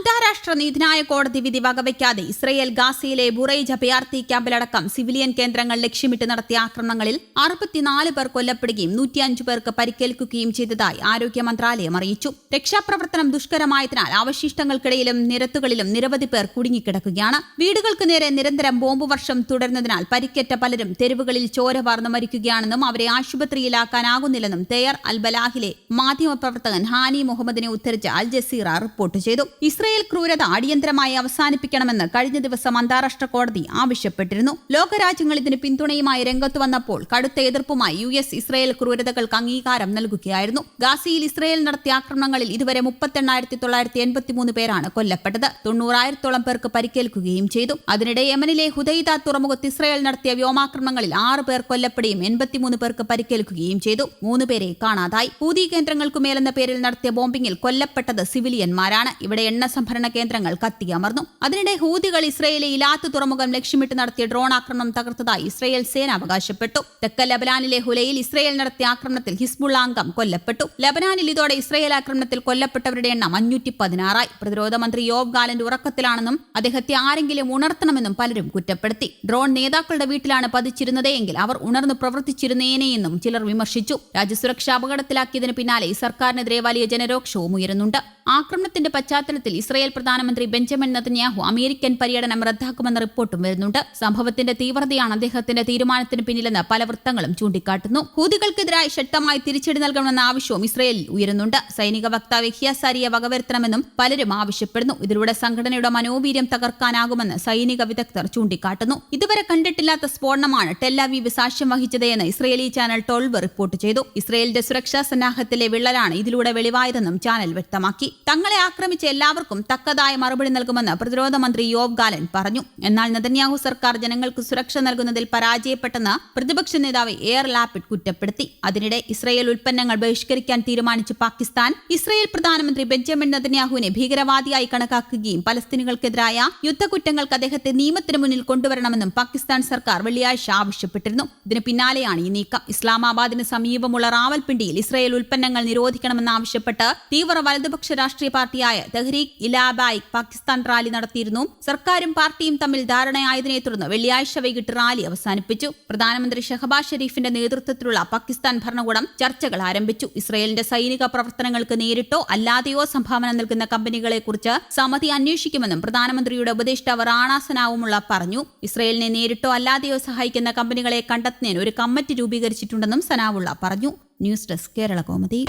അന്താരാഷ്ട്ര നീതിന്യായ കോടതി വിധി വകവയ്ക്കാതെ ഇസ്രയേൽ ഗാസയിലെ ബുറൈജ് അഭയാർത്ഥി ക്യാമ്പിലടക്കം സിവിലിയൻ കേന്ദ്രങ്ങൾ ലക്ഷ്യമിട്ട് നടത്തിയ ആക്രമണങ്ങളിൽ അറുപത്തിനാല് പേർ കൊല്ലപ്പെടുകയും നൂറ്റിയഞ്ചു പേർക്ക് പരിക്കേൽക്കുകയും ചെയ്തതായി ആരോഗ്യ മന്ത്രാലയം അറിയിച്ചു. രക്ഷാപ്രവർത്തനം ദുഷ്കരമായതിനാൽ അവശിഷ്ടങ്ങൾക്കിടയിലും നിരത്തുകളിലും നിരവധി പേർ കുടുങ്ങിക്കിടക്കുകയാണ്. വീടുകൾക്ക് നേരെ നിരന്തരം ബോംബ് വർഷം തുടരുന്നതിനാൽ പരിക്കേറ്റ പലരും തെരുവുകളിൽ ചോര വാർന്നു മരിക്കുകയാണെന്നും അവരെ ആശുപത്രിയിലാക്കാനാകുന്നില്ലെന്നും തെയർ അൽബലാഹിലെ മാധ്യമപ്രവർത്തകൻ ഹാനി മുഹമ്മദിനെ ഉദ്ധരിച്ച് അൽ ജസീറ റിപ്പോർട്ട് ചെയ്തു. ഇസ്രയേൽ ക്രൂരത അടിയന്തരമായി അവസാനിപ്പിക്കണമെന്ന് കഴിഞ്ഞ ദിവസം അന്താരാഷ്ട്ര കോടതി ആവശ്യപ്പെട്ടിരുന്നു. ലോകരാജ്യങ്ങൾ ഇതിന് പിന്തുണയുമായി രംഗത്ത് വന്നപ്പോൾ കടുത്ത എതിർപ്പുമായി യു എസ് ഇസ്രയേൽ ക്രൂരതകൾക്ക് അംഗീകാരം നൽകുകയായിരുന്നു. ഗാസിയിൽ ഇസ്രയേൽ നടത്തിയ ആക്രമണങ്ങളിൽ ഇതുവരെ മുപ്പത്തെണ്ണായിരത്തി തൊള്ളായിരത്തി എൺപത്തിമൂന്ന് പേരാണ് കൊല്ലപ്പെട്ടത്. തൊണ്ണൂറായിരത്തോളം പേർക്ക് പരിക്കേൽക്കുകയും ചെയ്തു. അതിനിടെ യമനിലെ ഹുദൈദ തുറമുഖത്ത് ഇസ്രയേൽ നടത്തിയ വ്യോമാക്രമണങ്ങളിൽ ആറ് പേർ കൊല്ലപ്പെടുകയും എൺപത്തിമൂന്ന് പേർക്ക് പരിക്കേൽക്കുകയും ചെയ്തു. മൂന്ന് പേരെ കാണാതായി. ഹൂതി കേന്ദ്രങ്ങൾക്കു മേലെന്ന പേരിൽ നടത്തിയ ബോംബിംഗിൽ കൊല്ലപ്പെട്ടത് സിവിലിയന്മാരാണ്. ഇവിടെ എണ്ണ സംഭരണ കേന്ദ്രങ്ങൾ കത്തിയമർന്നു അതിനിടെ ഹൂതികൾ ഇസ്രയേലിലെ ഇലാത്ത് തുറമുഖം ലക്ഷ്യമിട്ട് നടത്തിയ ഡ്രോൺ ആക്രമണം തകർത്തതായി ഇസ്രയേൽ സേന അവകാശപ്പെട്ടു. തെക്കൻ ലബനാനിലെ ഹുലയിൽ ഇസ്രയേൽ നടത്തിയ ആക്രമണത്തിൽ ഹിസ്ബുൾ അംഗം കൊല്ലപ്പെട്ടു. ലബനാനിൽ ഇതോടെ ഇസ്രയേൽ ആക്രമണത്തിൽ കൊല്ലപ്പെട്ടവരുടെ എണ്ണം അഞ്ഞൂറ്റി പതിനാറായി. പ്രതിരോധ മന്ത്രി യോബ് ഗാലന്റ് ഉറക്കത്തിലാണെന്നും അദ്ദേഹത്തെ ആരെങ്കിലും ഉണർത്തണമെന്നും പലരും കുറ്റപ്പെടുത്തി. ഡ്രോൺ നേതാക്കളുടെ വീട്ടിലാണ് പതിച്ചിരുന്നത് എങ്കിൽ അവർ ഉണർന്നു പ്രവർത്തിച്ചിരുന്നേനെയെന്നും ചിലർ വിമർശിച്ചു. രാജ്യസുരക്ഷ അപകടത്തിലാക്കിയതിന് പിന്നാലെ സർക്കാരിനെതിരെ വലിയ ജനരോക്ഷവും ഉയരുന്നുണ്ട്. ആക്രമണത്തിന്റെ പശ്ചാത്തലത്തിൽ ഇസ്രായേൽ പ്രധാനമന്ത്രി ബെഞ്ചമിൻ നെതന്യാഹു അമേരിക്കൻ പര്യടനം റദ്ദാക്കുമെന്ന റിപ്പോർട്ടും വരുന്നുണ്ട്. സംഭവത്തിന്റെ തീവ്രതയാണ് അദ്ദേഹത്തിന്റെ തീരുമാനത്തിന് പിന്നിലെന്ന് പല വൃത്തങ്ങളും ചൂണ്ടിക്കാട്ടുന്നു. ഹൂതികൾക്കെതിരായി ശക്തമായി തിരിച്ചടി നൽകണമെന്ന ആവശ്യവും ഇസ്രയേലിൽ ഉയരുന്നുണ്ട്. സൈനിക വക്താവ് ഹിയാസാരിയെ വകവരുത്തണമെന്നും പലരും ആവശ്യപ്പെടുന്നു. ഇതിലൂടെ സംഘടനയുടെ മനോവീര്യം തകർക്കാനാകുമെന്ന് സൈനിക വിദഗ്ധർ ചൂണ്ടിക്കാട്ടുന്നു. ഇതുവരെ കണ്ടിട്ടില്ലാത്ത സ്ഫോടനമാണ് ടെല്ലാവീവ് സാക്ഷ്യം വഹിച്ചതെന്ന് ഇസ്രയേലി ചാനൽ ടോൾവ് റിപ്പോർട്ട് ചെയ്തു. ഇസ്രയേലിന്റെ സുരക്ഷാ സന്നാഹത്തിലെ വിള്ളലാണ് ഇതിലൂടെ വെളിവായതെന്നും ചാനൽ വ്യക്തമാക്കി. തങ്ങളെ ആക്രമിച്ച എല്ലാവർക്കും തക്കതായ മറുപടി നൽകുമെന്ന് പ്രതിരോധ മന്ത്രി യോവ് ഗാലൻ പറഞ്ഞു. എന്നാൽ നെതന്യാഹു സർക്കാർ ജനങ്ങൾക്ക് സുരക്ഷ നൽകുന്നതിൽ പരാജയപ്പെട്ടെന്ന് പ്രതിപക്ഷ നേതാവ് എയർ ലാപിഡ് കുറ്റപ്പെടുത്തി. അതിനിടെ ഇസ്രയേൽ ഉൽപ്പന്നങ്ങൾ ബഹിഷ്കരിക്കാൻ തീരുമാനിച്ച പാകിസ്ഥാൻ. ഇസ്രയേൽ പ്രധാനമന്ത്രി ബെഞ്ചമിൻ നെതന്യാഹുവിനെ ഭീകരവാദിയായി കണക്കാക്കുകയും പലസ്തീനുകൾക്കെതിരായ യുദ്ധക്കുറ്റങ്ങൾക്ക് അദ്ദേഹത്തെ നിയമത്തിന് മുന്നിൽ കൊണ്ടുവരണമെന്നും പാകിസ്ഥാൻ സർക്കാർ വെള്ളിയാഴ്ച ആവശ്യപ്പെട്ടിരുന്നു. ഇതിന് പിന്നാലെയാണ് ഈ നീക്കം. ഇസ്ലാമാബാദിന് സമീപമുള്ള റാവൽപിണ്ടിയിൽ ഇസ്രയേൽ ഉൽപ്പന്നങ്ങൾ നിരോധിക്കണമെന്നാവശ്യപ്പെട്ട് തീവ്ര വലതുപക്ഷ രാഷ്ട്രീയ പാർട്ടിയായ തെഹ്രീഖ് ഇലാബായിക് പാകിസ്ഥാൻ റാലി നടത്തിയിരുന്നു. സർക്കാരും പാർട്ടിയും തമ്മിൽ ധാരണയായതിനെ തുടർന്ന് വെള്ളിയാഴ്ച വൈകിട്ട് റാലി അവസാനിപ്പിച്ചു. പ്രധാനമന്ത്രി ഷഹബാസ് ഷെരീഫിന്റെ നേതൃത്വത്തിലുള്ള പാകിസ്ഥാൻ ഭരണകൂടം ചർച്ചകൾ ആരംഭിച്ചു. ഇസ്രയേലിന്റെ സൈനിക പ്രവർത്തനങ്ങൾക്ക് നേരിട്ടോ അല്ലാതെയോ സംഭാവന നൽകുന്ന കമ്പനികളെക്കുറിച്ച് സമിതി അന്വേഷിക്കുമെന്നും പ്രധാനമന്ത്രിയുടെ ഉപദേഷ്ടാവ് റാണാസനാവുമുള്ള പറഞ്ഞു. ഇസ്രയേലിനെ നേരിട്ടോ അല്ലാതെയോ സഹായിക്കുന്ന കമ്പനികളെ കണ്ടെത്തുന്നതിന് ഒരു കമ്മിറ്റി രൂപീകരിച്ചിട്ടുണ്ടെന്നും സനാവുള്ള പറഞ്ഞു. News desk Kerala കോമതി.